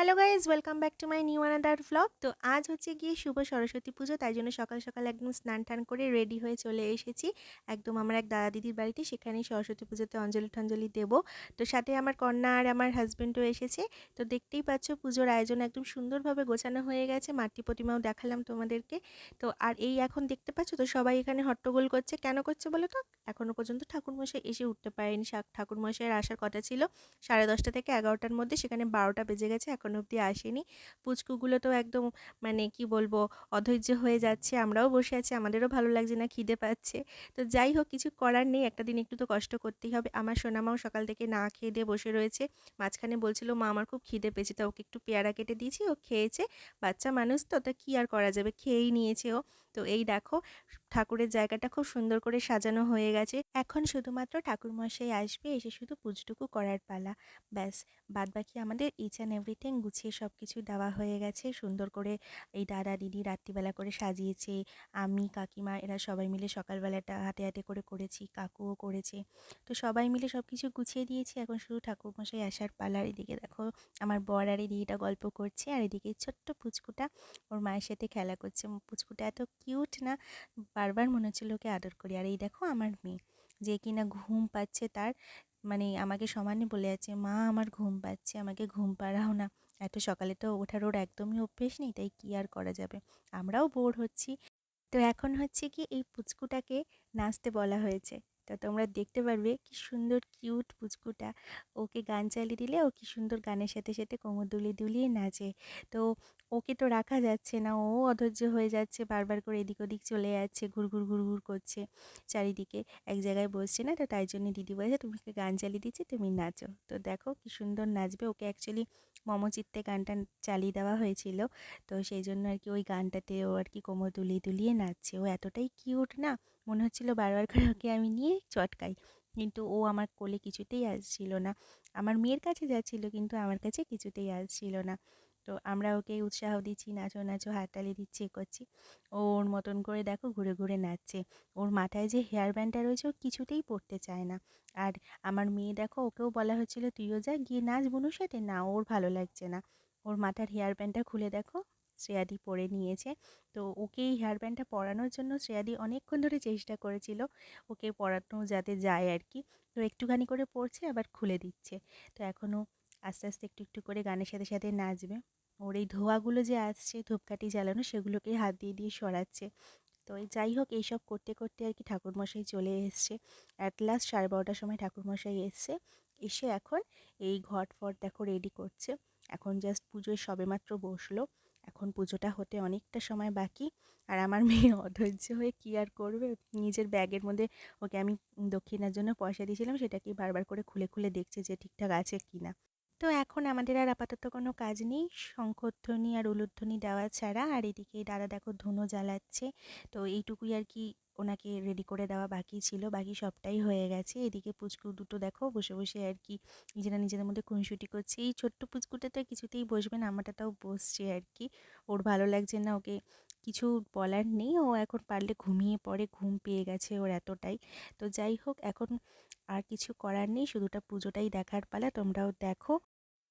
Hello guys welcome back to my new another vlog তো আজ হচ্ছে গিয়ে শুভ সরস্বতী পুজো, তাই জন্য সকাল সকাল একদম স্নান টান করে রেডি হয়ে চলে এসেছি। একদম আমার এক দাদা দিদির বাড়িতে, সেখানেই সরস্বতী পুজোতে অঞ্জলি টঞ্জলি দেবো। তো সাথে আমার কন্যা আর আমার হাজব্যান্ডও এসেছে। তো দেখতেই পাচ্ছ পুজোর আয়োজন একদম সুন্দরভাবে গোছানো হয়ে গেছে মাটি প্রতিমাও দেখালাম তোমাদেরকে। তো আর এই এখন দেখতে পাচ্ছ তো সবাই এখানে হট্টগোল করছে। কেন করছে বলো তো? এখনও পর্যন্ত ঠাকুরমশাই এসে উঠতে পারেনি। ঠাকুরমশাইয়ের আসার কথা ছিল সাড়ে দশটা থেকে এগারোটার মধ্যে, সেখানে বারোটা বেজে গেছে, এখন অবধি আসেনি। পুচকুগুলো তো একদম মানে কি বলব, অধৈর্য হয়ে যাচ্ছে, আমরাও বসে আছি, আমাদেরও ভালো লাগছে না, খিদে পাচ্ছে। তো যাই হোক, কিছু করার নেই, একটা দিন একটু তো কষ্ট করতেই হবে। আমার সোনামাও সকাল থেকে না খেয়ে দিয়ে বসে রয়েছে। মাঝখানে বলছিল, মা, আমার খুব খিদে পেয়েছে। তা ওকে একটু পেয়ারা কেটে দিয়েছি, ও খেয়েছে। বাচ্চা মানুষ তো, তা কী আর করা যাবে? খেয়েই নিয়েছে ও। তো এই দেখো, ঠাকুরের জায়গাটা খুব সুন্দর করে সাজানো হয়ে গেছে। এখন শুধুমাত্র ঠাকুরমশাই আসবে, এসে শুধু পুজোটুকু করার পালা। ব্যাস, বাদবাকি আমাদের ইচ অ্যান্ড এভরিথিং গুছিয়ে সব কিছু দেওয়া হয়ে গেছে। সুন্দর করে এই দাদা দিদি রাত্রিবেলা করে সাজিয়েছে। আমি, কাকিমা, এরা সবাই মিলে সকালবেলাটা হাতে হাতে করে করেছি, কাকুও করেছে। তো সবাই মিলে সব কিছু গুছিয়ে দিয়েছি। এখন শুধু ঠাকুরমশাই আসার পালার এদিকে দেখো, আমার বর আর এদিকেটা গল্প করছে। আর এদিকে ছোট্ট পুচকুটা, ওর মায়ের সাথে খেলা করছে। পুচকুটা এত কিউট না, বারবার মনে হচ্ছিল ওকে আদর করি। আর এই দেখো আমার মেয়ে, যে কিনা ঘুম পাচ্ছে তার মানে আমাকে সমানে বলে আছে, মা, আমার ঘুম পাচ্ছে, আমাকে ঘুম পাড়াও না। এত সকালে তো ওঠার ওর একদমই অভ্যেস নেই, তাই কী আর করা যাবে? আমরাও বোর হচ্ছি। তো এখন হচ্ছে কি এই পুচকুটাকে নাচতে বলা হয়েছে। তো তোমরা দেখতে পারবে কি সুন্দর কিউট পুচকুটা। ওকে গান চালিয়ে দিলে ও কি সুন্দর গানের সাথে সাথে কোমর দুলিয়ে দুলিয়ে নাচে। তো ওকে তো রাখা যাচ্ছে না, ও অধৈর্য হয়ে যাচ্ছে, বারবার করে এদিক ওদিক চলে যাচ্ছে ঘুরঘুর ঘুরঘুর করছে। চারিদিকে এক জায়গায় বসছে না, তো তাই জন্য দিদি বলেছে তুমি গান চালিয়ে দিচ্ছি, তুমি নাচো। তো দেখো কি সুন্দর নাচবে। ওকে অ্যাকচুয়ালি মমচিত্তে গানটা চালিয়ে দেওয়া হয়েছিল। তো সেই জন্য আর কি ওই গানটাতে ও আর কি কোমর দুলিয়ে দুলিয়ে নাচছে। ও এতটাই কিউট না মনে হচ্ছিল বারবার করে ওকে আমি নিয়ে চটকাই। কিন্তু ও আমার কোলে কিছুতেই আসছিল না। আমার মেয়ের কাছে যাচ্ছিল, কিন্তু আমার কাছে কিছুতেই আসছিল না। তো আমরা ওকে উৎসাহ দিচ্ছি, নাচো নাচো, হাততালি দিচ্ছি এ করছি ওর মতন করে দেখো ঘুরে ঘুরে নাচছে। ওর মাথায় যে হেয়ার ব্যান্ডটা রয়েছে, ও কিছুতেই পড়তে চায় না। আর আমার মেয়ে দেখো, ওকেও বলা হচ্ছিল, তুইও যা, গিয়ে নাচ, বনুর সাথে? না, ওর ভালো লাগছে না। ওর মাথার হেয়ার ব্যান্ডটা খুলে দেখো। শ্রেয়াদি পরে নিয়েছে। তো ওকে এই হেয়ার ব্যান্ডটা পরানোর জন্য শ্রেয়াদি অনেকক্ষণ ধরে চেষ্টা করেছিল ওকে পরানো যাতে যায় আর কি। তো একটুখানি করে পড়ছে আবার খুলে দিচ্ছে। তো এখনও আস্তে আস্তে একটু একটু করে গানের সাথে সাথে নাচবে। ওর এই ধোঁয়াগুলো যে আসছে, ধূপকাঠি জ্বালানো, সেগুলোকে হাত দিয়ে দিয়ে সরাচ্ছে। তো যাই হোক, এইসব করতে করতে আর কি ঠাকুরমশাই চলে এসছে। অ্যাট লাস্ট সাড়ে বারোটার সময় ঠাকুরমশাই এসছে। এসে এখন এই ঘট ফট দেখো রেডি করছে। এখন জাস্ট পুজোয় সবেমাত্র বসল। এখন পুজোটা হতে অনেকটা সময় বাকি। আর আমার মেয়ে অধৈর্য হয়ে কী আর করবে? নিজের ব্যাগের মধ্যে ওকে আমি দক্ষিণার জন্য পয়সা দিয়েছিলাম সেটাকে বারবার করে খুলে খুলে দেখছে যে ঠিকঠাক আছে কি না। তো এখন আমাদের আর আপাতত কোনো কাজ নেই। শঙ্খধ্বনি আর উলুধ্বনি দেওয়া ছাড়া। আর এদিকে দাদা দেখো ধুনো জ্বালাচ্ছে। তো এইটুকুই আর কি ওনাকে রেডি করে দেওয়া বাকি ছিল, বাকি সবটাই হয়ে গেছে। এদিকে পুচকু দুটো দেখো, বসে বসে আর কি নিজেরা নিজেদের মধ্যে খুনসুটি করছে। এই ছোট্ট পুচকুটা তো কিছুতেই বসবে না আমারটাও বসছে আর কি। ওর ভালো লাগছে না, ওকে কিছু বলার নেই। ও এখন পারলে ঘুমিয়ে পড়ে, ঘুম পেয়ে গেছে ওর এতটাই। তো যাই হোক, এখন আর কিছু করার নেই শুধুটা পুজোটাই দেখার পালা, তোমরাও দেখো।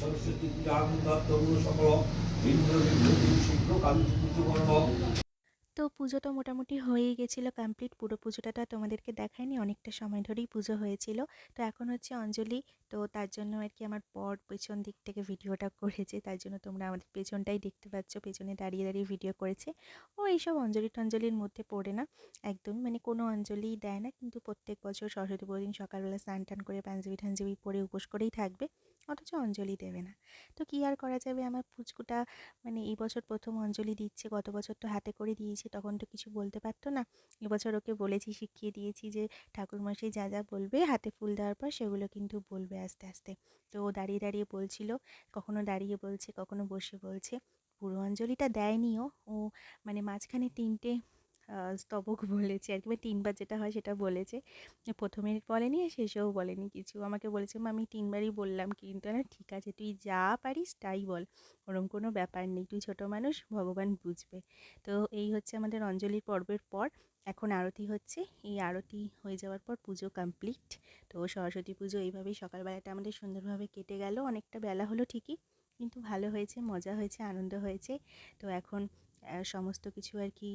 সরস্বতী তো পুজো তো মোটামুটি হয়েই গেছিল কমপ্লিট পুরো পুজোটা তোমাদেরকে দেখায়নি অনেকটা সময় ধরেই পুজো হয়েছিল। তো এখন হচ্ছে অঞ্জলি, তো তার জন্য আর কি আমার বর পেছন দিক থেকে ভিডিওটা করেছে, তার জন্য তোমরা আমাদের পেছনটাই দেখতে পাচ্ছ, পেছনে দাঁড়িয়ে দাঁড়িয়ে ভিডিও করেছে। ও এইসব অঞ্জলি টঞ্জলির মধ্যে পড়ে না একদমই মানে কোনো অঞ্জলিই দেয় না, কিন্তু প্রত্যেক বছর সরস্বতী পুজোর দিন সকালবেলা স্নান টান করে পাঞ্জাবি টাঞ্জাবি পরে উপোস করেই থাকবে। অথচ অঞ্জলি দেবে না। তো কী আর করা যাবে? আমার পুচকুটা মানে এই বছর প্রথম অঞ্জলি দিচ্ছে, গত বছর তো হাতে করে দিয়েছি, তখন তো কিছু বলতে পারতো না। এবছর ওকে বলেছি, শিখিয়ে দিয়েছি যে ঠাকুরমশাই যা যা বলবে, হাতে ফুল দেওয়ার পর সেগুলো কিন্তু বলবে আস্তে আস্তে। তো ও দাঁড়িয়ে দাঁড়িয়ে বলছিল, কখনো দাঁড়িয়ে বলছে, কখনো বসে বলছে। পুরো অঞ্জলিটা দেয়নিও ও মানে মাঝখানে তিনটে স্তবক বলেছে আর কি বা তিনবার যেটা হয় সেটা বলেছে। প্রথমে বলেনি আর শেষেও বলেনি কিছু। আমাকে বলেছে আমি তিনবারই বললাম কিন্তু না, ঠিক আছে, তুই যা পারিস তাই বল, ওরম কোনো ব্যাপার নেই, তুই ছোটো মানুষ, ভগবান বুঝবে। তো এই হচ্ছে আমাদের অঞ্জলির পর্বের পর। এখন আরতি হচ্ছে, এই আরতি হয়ে যাওয়ার পর পুজো কমপ্লিট। তো সরস্বতী পুজো এইভাবেই সকালবেলাটা আমাদের সুন্দরভাবে কেটে গেল। অনেকটা বেলা হলো ঠিকই, কিন্তু ভালো হয়েছে, মজা হয়েছে, আনন্দ হয়েছে। তো এখন সমস্ত কিছু আর কি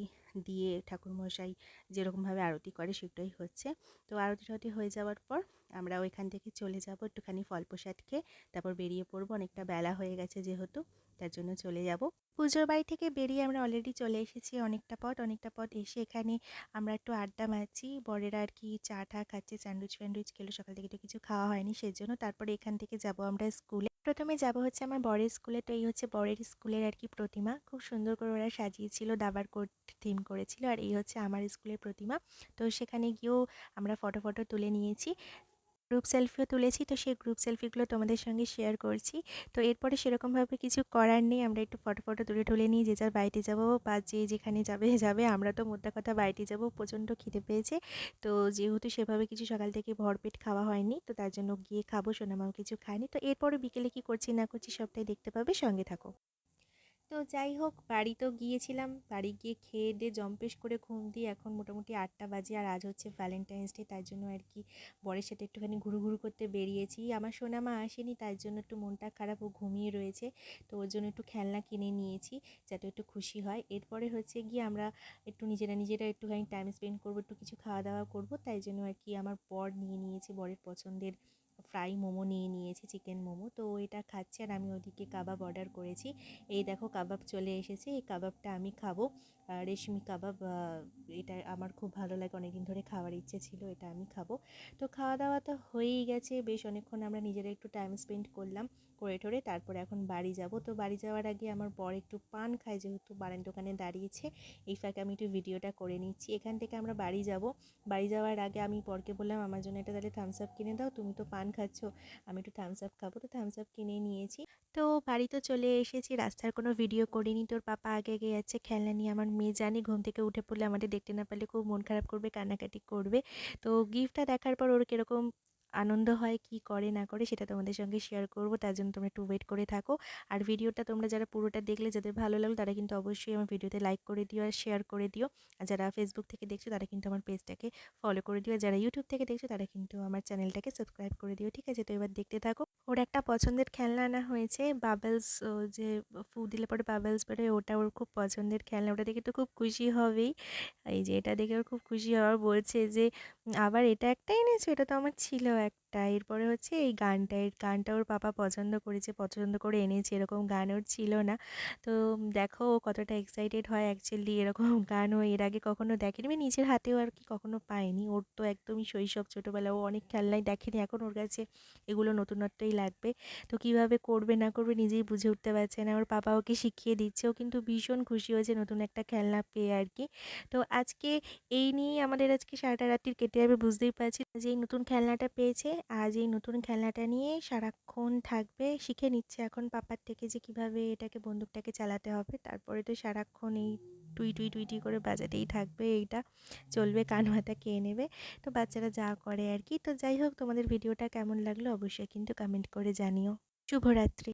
দিয়ে ঠাকুরমশাই যেরকমভাবে আরতি করে সেটাই হচ্ছে। তো আরতি টারতি হয়ে যাওয়ার পর আমরা ওইখান থেকে চলে যাব, একটুখানি ফল প্রসাদ খেয়ে তারপর বেরিয়ে পড়ব। অনেকটা বেলা হয়ে গেছে যেহেতু, তার জন্য চলে যাব। পুজোর বাড়ি থেকে বেরিয়ে আমরা অলরেডি চলে এসেছি অনেকটা পথ। অনেকটা পথ এসে এখানে আমরা একটু আড্ডা মারছি। বরেরা আর কি চা টা খাচ্ছে, স্যান্ডউইচ ফ্যান্ডউইচ খেলো। সকাল থেকে তো কিছু খাওয়া হয়নি, সেজন্য তারপরে এখান থেকে যাব আমরা স্কুলে। প্রথমে যাব হচ্ছে আমার বরের স্কুলে। তো এই হচ্ছে বরের স্কুলের আর কি প্রতিমা। খুব সুন্দর করে ওরা সাজিয়েছিল, দাবার কোট থিম করেছিল। আর এই হচ্ছে আমার স্কুলের প্রতিমা। তো সেখানে গিয়েও আমরা ফটো ফটো তুলে নিয়েছি। গ্রুপ সেলফিও তুলেছি। তো সেই গ্রুপ সেলফিগুলো তোমাদের সঙ্গে শেয়ার করছি। তো এরপরে সেরকমভাবে কিছু করার নেই। আমরা একটু ফটো ফটো তুলে তুলে নিয়ে যে যার বাড়িতে যাব বা যে যেখানে যাবে যাবে। আমরা তো মোদ্দা কথা বাড়িতে যাব, প্রচণ্ড খিদে পেয়েছে। তো যেহেতু সেভাবে কিছু সকাল থেকে ভরপেট খাওয়া হয়নি, তো তার জন্য গিয়ে খাব, সোনামাও কিছু খায়নি। তো এরপরে বিকেলে কি করছি না করছি সবটাই দেখতে পাবে। সঙ্গে থাকো। তো যাই হোক বাড়ি তো গিয়েছিলাম। বাড়ি গিয়ে খেয়ে দিয়ে জম্পেশ করে ঘুম দিয়ে এখন মোটামুটি আটটা বাজে আর আজ হচ্ছে ভ্যালেন্টাইন্স ডে তার জন্য আর কি বরের সাথে একটুখানি ঘুরু ঘুরু করতে বেরিয়েছি। আমার সোনামা আসেনি তার জন্য একটু মনটা খারাপ, ও ঘুমিয়ে রয়েছে। তো ওর জন্য একটু খেলনা কিনে নিয়েছি, যাতে একটু খুশি হয়। এরপরে হচ্ছে গিয়ে আমরা একটু নিজেরা নিজেরা একটুখানি টাইম স্পেন্ড করব, একটু কিছু খাওয়া দাওয়া করব, তাই জন্য আর কি আমার বর নিয়ে নিয়েছে বরের পছন্দের ফ্রাই মোমো নিয়ে নিয়েছি, চিকেন মোমো। তো এটা খাচ্ছে আর আমি ওদিকে কাবাব অর্ডার করেছি। এই দেখো কাবাব চলে এসেছে, এই কাবাবটা আমি খাব। রেশমি কাবাব এটা আমার খুব ভালো লাগে, অনেকদিন ধরে খাওয়ার ইচ্ছে ছিল, এটা আমি খাব। তো খাওয়া দাওয়া তো হয়েই গেছে, বেশ অনেকক্ষণ আমরা নিজেরা একটু টাইম স্পেন্ড করলাম। করে টোরে তারপরে এখন বাড়ি যাব। তো বাড়ি যাওয়ার আগে আমার বর একটু পান খায় যেহেতু বারান দোকানে দাঁড়িয়েছে। এই ফাঁকে আমি একটু ভিডিওটা করে নিচ্ছি। এখান থেকে আমরা বাড়ি যাব। বাড়ি যাওয়ার আগে আমি বরকে বললাম, আমার জন্য এটা তাহলে থামস আপ কিনে দাও, তুমি তো পান খাচ্ছ। আমি একটু থামস আপ খাব। তো থামস আপ কিনে নিয়েছি। তো বাড়ি তো চলে এসেছি, রাস্তার কোনো ভিডিও করিনি। তোর পাপা আগে আগে যাচ্ছে খেলনা নিয়ে। আমার মেয়ে জানি ঘুম থেকে উঠে পড়লে আমাদের দেখতে না পারলে খুব মন খারাপ করবে, কান্নাকাটি করবে। তো গিফটটা দেখার পর ওর কীরকম আনন্দ হয়, কি করে, না করে, সেটা তোমাদের সঙ্গে শেয়ার করব। তার জন্য তোমরা একটু ওয়েট করে থাকো। আর ভিডিওটা তোমরা যারা পুরোটা দেখলে, যাদের ভালো লাগল, তারা কিন্তু অবশ্যই আমার ভিডিওতে লাইক করে দিও আর শেয়ার করে দিও। আর যারা ফেসবুক থেকে দেখছ, তারা কিন্তু আমার পেজটাকে ফলো করে দিও। আর যারা ইউটিউব থেকে দেখছ, তারা কিন্তু আমার চ্যানেলটাকে সাবস্ক্রাইব করে দিও। ঠিক আছে? তো এবার দেখতে থাকো। ওর একটা পছন্দের খেলনা আনা হয়েছে বাবেলস যে ফু দিলে পরে বাবেলস বেরোয় ওটা ওর খুব পছন্দের খেলনা। ওটা দেখে তো খুব খুশি হবেই। এই যে এটা দেখে ওর খুব খুশি হওয়ার বলছে যে আবার এটা একটা এনেছো, এটা তো আমার ছিল একটা। এরপরে হচ্ছে এই গানটা এই গানটা ওর পাপা পছন্দ করেছে, পছন্দ করে এনেছে, এরকম গান ওর ছিল না। তো দেখো ও কতটা এক্সাইটেড হয় অ্যাকচুয়ালি এরকম গান ও এর আগে কখনো দেখেনি মানে নিজের হাতেও আর কি কখনো পায়নি। ওর তো একদমই শৈশব ছোটোবেলা, ও অনেক খেলনাই দেখেনি, এখন ওর কাছে এগুলো নতুনত্বই লাগবে। তো কীভাবে করবে, না করবে নিজেই বুঝে উঠতে পারছে না। ওর পাপা ওকে শিখিয়ে দিচ্ছে, ও কিন্তু ভীষণ খুশি হয়েছে নতুন একটা খেলনা পেয়ে আর কি। তো আজকে এই নিয়েই আমাদের আজকে সারাটা রাত্রির কেটে যাবে বুঝতেই পারছি যে এই নতুন খেলনাটা পেয়েছে, আজ এই নতুন খেলনাটা নিয়ে সারাক্ষণ থাকবে, শিখে নিচ্ছে এখন পাপার থেকে যে কীভাবে এটাকে বন্দুকটাকে চালাতে হবে। তারপরে তো সারাক্ষণ এই টুই টুই টুই টুই করে বাজাতেই থাকবে, এইটা চলবে, কান মাথা খেয়ে নেবে। তো বাচ্চারা যা করে আর কি। তো যাই হোক, তোমাদের ভিডিওটা কেমন লাগল অবশ্যই কিন্তু কমেন্ট করে জানিও। শুভরাত্রি।